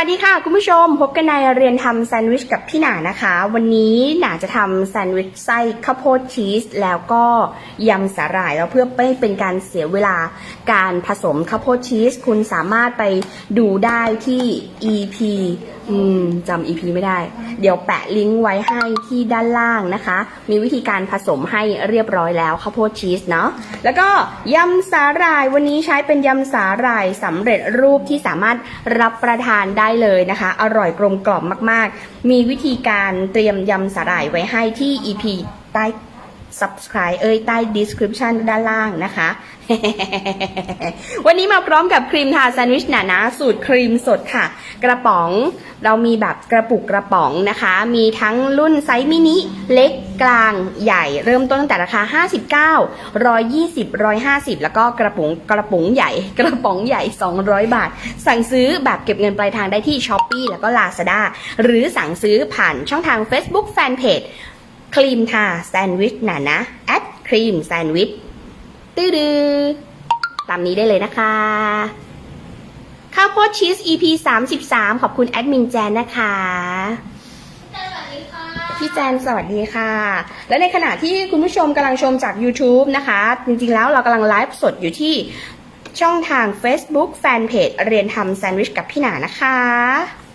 วัสดีค่ะ คุณผู้ชมพบกันในเรียนทำแซนด์วิชกับพี่หนานะคะ วันนี้หนาจะทำแซนด์วิชไส้ข้าวโพดชีส แล้วก็ยำสาหร่ายแล้วเพื่อไม่เป็นการเสียเวลาการผสมข้าวโพดชีส คุณสามารถไปดูได้ที่ EP อืมจำ EP ไม่ได้ เดี๋ยวแปะลิงก์ไว้ให้ที่ด้านล่างนะคะ มีวิธีการผสมให้เรียบร้อยแล้วข้าวโพดชีสเนาะแล้วก็ยำสาหร่ายวันนี้ใช้เป็นยำสาหร่ายสำเร็จรูปที่สามารถรับประทานได้เลยนะคะ อร่อยกลมกล่อมมาก ๆ มีวิธีการเตรียมยำสาหร่ายไว้ให้ที่ EP ใต้ subscribe เอ้ยใต้ description ด้านล่างนะคะ วันนี้มาพร้อมกับครีมทาแซนด์วิชหนานะสูตรครีมสดค่ะ กระป๋องเรามีแบบกระปุกกระป๋องนะคะ มีทั้งรุ่นไซส์มินิเล็กกลางใหญ่เริ่มต้นตั้งแต่ราคา 59 120 150 แล้วก็กระปุกกระปุกใหญ่ กระป๋องใหญ่ 200 บาท สั่งซื้อแบบเก็บเงินปลายทางได้ที่ s h อ p e e แล้วก็ Lazada หรือสั่งซื้อผ่านช่องทาง Facebook Fanpage ครีมทาแซนด์วิชหนานะแอดครีมแซนด์วิช ตื้อดือตามนี้ได้เลยนะคะ ข้าวโพดชีส EP 33 ขอบคุณแอดมินแจนนะคะพี่แจนสวัสดีค่ะ และในขณะที่คุณผู้ชมกำลังชมจาก YouTube นะคะ จริงๆแล้วเรากำลังไลฟ์สดอยู่ที่ช่องทาง Facebook Fanpage เรียนทำแซนด์วิชกับพี่หนานะคะโอ้ย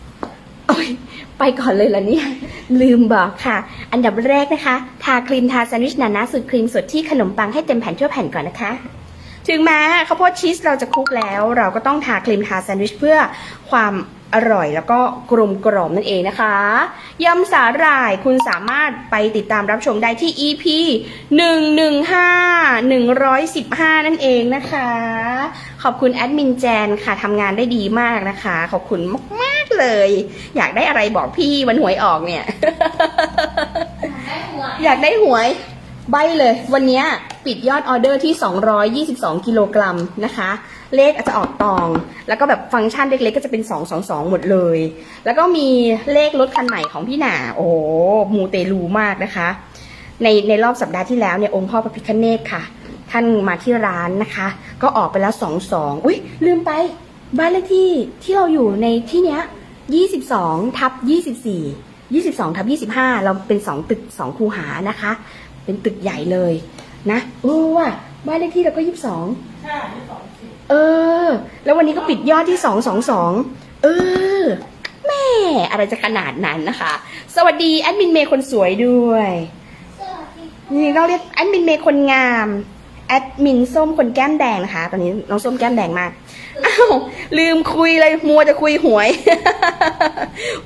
ไปก่อนเลยเหรอเนี่ย ลืมบอกค่ะ อันดับแรกนะคะ ทาครีมทาแซนด์วิชหนานะสูตรครีมสดที่ขนมปังให้เต็มแผ่นทั่วแผ่นก่อนนะคะ ถึงแม้ข้าวโพดชีสเราจะคลุกแล้ว เราก็ต้องทาครีมทาแซนด์วิชเพื่อความอร่อยแล้วก็กลมกล่อมนั่นเองนะคะยำสาหร่ายคุณสามารถไปติดตามรับชมได้ที่ EP 115 115 นั่นเองนะคะ ขอบคุณแอดมินแจนค่ะทำงานได้ดีมากนะคะ ขอบคุณมาก เลย อยากได้อะไรบอกพี่วันหวยออกเนี่ย อยากได้หวย ใบเลย วันเนี้ยปิดยอดออเดอร์ที่ 222 กิโลกรัมนะคะ เลขอาจจะออกตอง แล้วก็แบบฟังก์ชันเล็กๆก็จะเป็น 222 หมดเลย แล้วก็มีเลขรถคันใหม่ของพี่หนา โอ้โหมูเตลูมากนะคะ ในในรอบสัปดาห์ที่แล้วเนี่ยองค์พ่อพระพิฆเนศค่ะ ท่านมาที่ร้านนะคะ ก็ออกไปแล้ว 22 อุ้ยลืมไป บ้านเลขที่ที่เราอยู่ในที่เนี้ย 22ทับ24 22ทับ25 เราเป็น 2 ตึก 2 คูหานะคะ เป็นตึกใหญ่เลยนะเออว่ะบ้านเลขที่เราก็22เออ แล้ววันนี้ก็ปิดยอดที่ 222 เออ แม่ อะไรจะขนาดนั้นนะคะ สวัสดีแอดมินเมย์คนสวยด้วยนี่เราเรียกแอดมินเมย์คนงาม แอดมินส้มคนแก้มแดงนะคะ ตอนนี้น้องส้มแก้มแดงมากอ้าวลืมคุยเลยมัวจะคุยหวย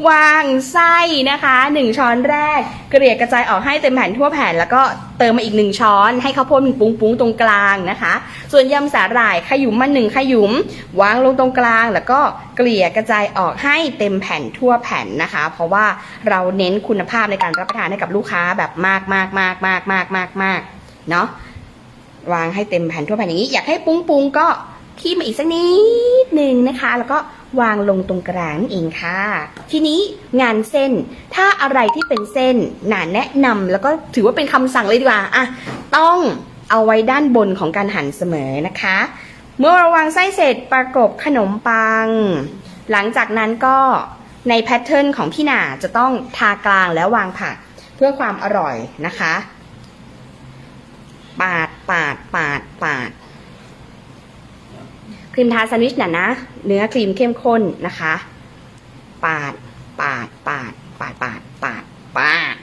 วางไส้นะคะหนึ่งช้อนแรก เกลี่ยกระจายออกให้เต็มแผ่นทั่วแผ่น แล้วก็เติมมาอีกหนึ่งช้อน ให้ข้าวโพดมันปุ้งๆตรงกลางนะคะ ส่วนยำสาหร่ายขยุมมาหนึ่งขยุม วางลงตรงกลาง แล้วก็เกลี่ยกระจายออกให้เต็มแผ่นทั่วแผ่นนะคะ เพราะว่าเราเน้นคุณภาพในการรับประทานให้กับลูกค้าแบบมากมากมากมากมากมากมากเนาะ วางให้เต็มแผ่นทั่วแผ่นอย่างนี้ อยากให้ปุ้งปุงๆก็คีบมาอีกสักนิดหนึ่งนะคะ แล้วก็วางลงตรงกลางนั่นเองค่ะ ทีนี้งานเส้นถ้าอะไรที่เป็นเส้นหนาแนะนำแล้วก็ถือว่าเป็นคำสั่งเลยดีกว่าอะต้องเอาไว้ด้านบนของการหั่นเสมอนะคะ เมื่อเราวางไส้เสร็จประกบขนมปัง หลังจากนั้นก็ในแพทเทิร์นของพี่หนาจะต้องทากลางแล้ววางผักเพื่อความอร่อยนะคะ ปาด ปาด ปาด ปาด ครีมทาแซนด์วิชน่ะนะ เนื้อครีมเข้มข้นนะคะ ปาด ปาด ปาด ปาด ปาด ปาด ปาด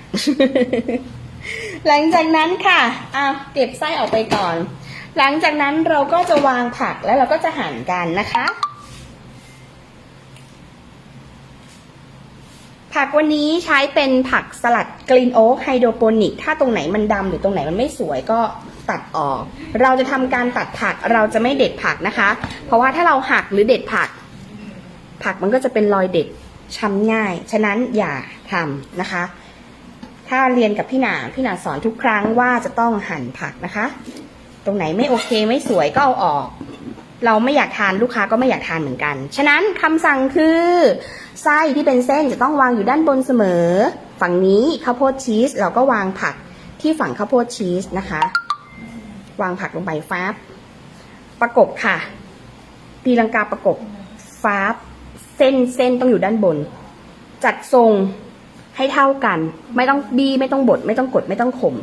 หลังจากนั้นค่ะอ้าวเก็บไส้ออกไปก่อน หลังจากนั้นเราก็จะวางผักแล้วเราก็จะหั่นกันนะคะ ผักวันนี้ใช้เป็นผักสลัดกรีนโอ๊กไฮโดรโปนิก ถ้าตรงไหนมันดำหรือตรงไหนมันไม่สวยก็ตัดออก เราจะทำการตัดผักเราจะไม่เด็ดผักนะคะ เพราะว่าถ้าเราหักหรือเด็ดผัก ผักมันก็จะเป็นรอยเด็ดช้ำง่าย ฉะนั้นอย่าทำนะคะ ถ้าเรียนกับพี่หนาพี่หนาสอนทุกครั้งว่าจะต้องหั่นผักนะคะ ตรงไหนไม่โอเคไม่สวยก็เอาออก เราไม่อยากทานลูกค้าก็ไม่อยากทานเหมือนกัน ฉะนั้นคำสั่งคือ ไส้ที่เป็นเส้นจะต้องวางอยู่ด้านบนเสมอ ฝั่งนี้ข้าวโพดชีสเราก็วางผักที่ฝั่งข้าวโพดชีสนะคะ วางผักลงไปฟาบประกบค่ะตีลังกาประกบฟาบเส้นเส้นต้องอยู่ด้านบน จัดทรงให้เท่ากัน ไม่ต้องบีไม่ต้องบด ไม่ต้องกดไม่ต้องขม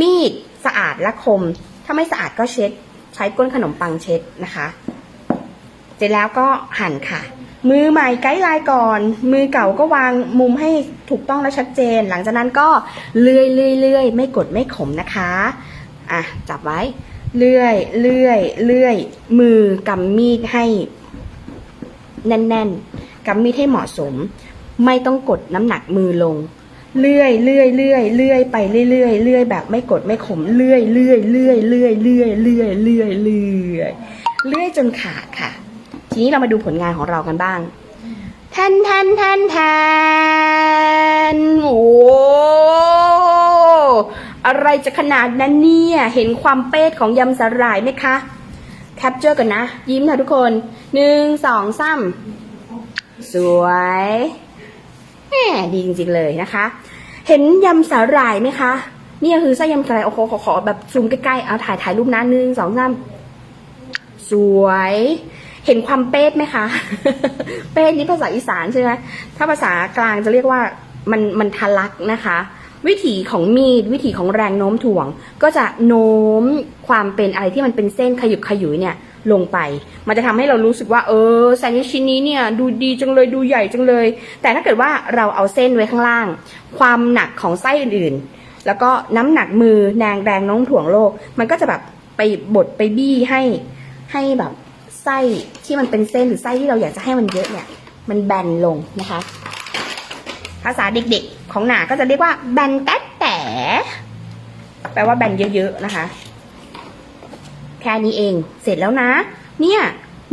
มีดสะอาดและคม ถ้าไม่สะอาดก็เช็ด ใช้ก้นขนมปังเช็ดนะคะ เสร็จแล้วก็หั่นค่ะ มือใหม่ไกด์ไลน์ก่อน มือเก่าก็วางมุมให้ถูกต้องและชัดเจน หลังจากนั้นก็เลื่อยเลื่อยเลื่อยไม่กดไม่ขมนะคะอะจับไว้เลื่อยเลื่อยเลื่อยมือกำมีดให้แน่นๆกำมีดให้เหมาะสม ไม่ต้องกดน้ำหนักมือลง เลื่อยเลื่อยเลื่อยเลื่อยไปเรื่อยๆเลื่อยแบบไม่กดไม่ขมเลื่อยเลื่อยเลื่อยเลื่อยเลื่อยเลื่อยเลื่อยเลื่อยเลื่อยจนขาดค่ะ ทีนี้เรามาดูผลงานของเรากันบ้างแทนแทนแทนแทนโอ้อะไรจะขนาดนั้นเนี่ย เห็นความเป๊ะของยำสาหร่ายไหมคะ แคปเจอร์กันนะ ยิ้มค่ะทุกคนหนึ่งสองสามสวยแหมดีจริงๆเลยนะคะ เห็นยำสาหร่ายไหมคะ นี่คือไส้ยำสาหร่ายโอ้โหขอขอแบบซูมใกล้ๆ เอาถ่ายถ่ายรูปนะหนึ่งสองสามสวย เห็นความเป๊ะไหมคะ เป๊ะนี่ภาษาอีสานใช่ไหมถ้าภาษากลางจะเรียกว่ามันมันทะลักนะคะ วิถีของมีด วิถีของแรงโน้มถ่วง ก็จะโน้มความเป็นอะไรที่มันเป็นเส้นขยุกขยุยเนี่ยลงไป มันจะทำให้เรารู้สึกว่า เออแซนด์วิชชิ้นนี้เนี่ยดูดีจังเลยดูใหญ่จังเลย แต่ถ้าเกิดว่าเราเอาเส้นไว้ข้างล่าง ความหนักของไส้อื่นๆ แล้วก็น้ำหนักมือแรงแรงโน้มถ่วงโลก มันก็จะแบบไปบดไปบี้ให้ให้แบบ ไส้ที่มันเป็นเส้นหรือไส้ที่เราอยากจะให้มันเยอะเนี่ย มันแบนลงนะคะ ภาษาเด็กๆของหนาก็จะเรียกว่าแบนแต๊ดแต่ แปลว่าแบนเยอะๆนะคะ แค่นี้เองเสร็จแล้วนะ เนี่ย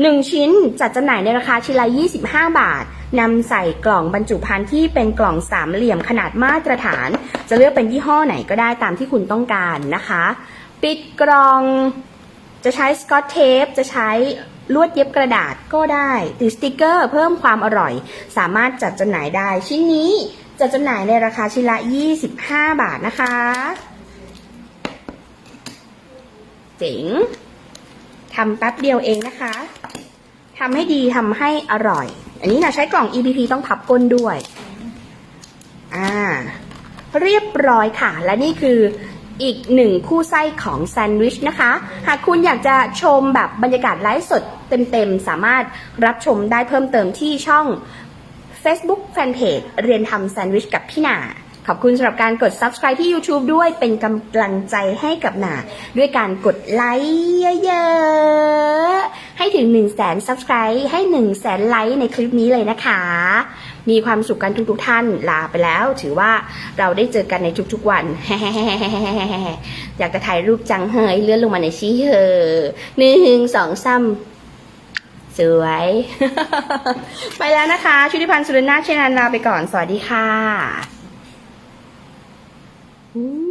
หนึ่งชิ้นจัดจำหน่ายในราคาชิ้นละ 25 บาท นำใส่กล่องบรรจุภัณฑ์ที่เป็นกล่องสามเหลี่ยมขนาดมาตรฐาน จะเลือกเป็นยี่ห้อไหนก็ได้ตามที่คุณต้องการนะคะ ปิดกล่อง จะใช้สกอตเทป จะใช้ ลวดเย็บกระดาษก็ได้ติดสติกเกอร์เพิ่มความอร่อย สามารถจัดจำหน่ายได้ ชิ้นนี้จัดจำหน่ายในราคาชิ้นละ 25 บาทนะคะ เจ๋งทำแป๊บเดียวเองนะคะทำให้ดีทำให้อร่อย อันนี้นะใช้กล่อง EPP ต้องพับก้นด้วย อ่า เรียบร้อยค่ะ และนี่คืออีกหนึ่งคู่ไส้ของแซนด์วิชนะคะ หากคุณอยากจะชมแบบบรรยากาศไลฟ์สด เต็มๆ สามารถรับชมได้เพิ่มเติมที่ช่อง Facebook Fanpage เรียนทำแซนด์วิชกับพี่หนา ขอบคุณสำหรับการกด Subscribe ที่ YouTube ด้วยเป็นกำลังใจให้กับหนา ด้วยการกดไลค์เยอะๆ ให้ถึง 1 0 0 0 0แสน Subscribe ให้ 1 0 0 0 0แสนไลค์ในคลิปนี้เลยนะคะ มีความสุขกันทุกๆท่านลาไปแล้ว ถือว่าเราได้เจอกันในทุกๆวัน อยากจะถ่ายรูปจังเฮยเลื่อนลงมาในชี้เหอหนึ่งสองสาม สวย ไปแล้วนะคะ ชุติพันธ์สุรนาถเชนันลาไปก่อน สวัสดีค่ะอืม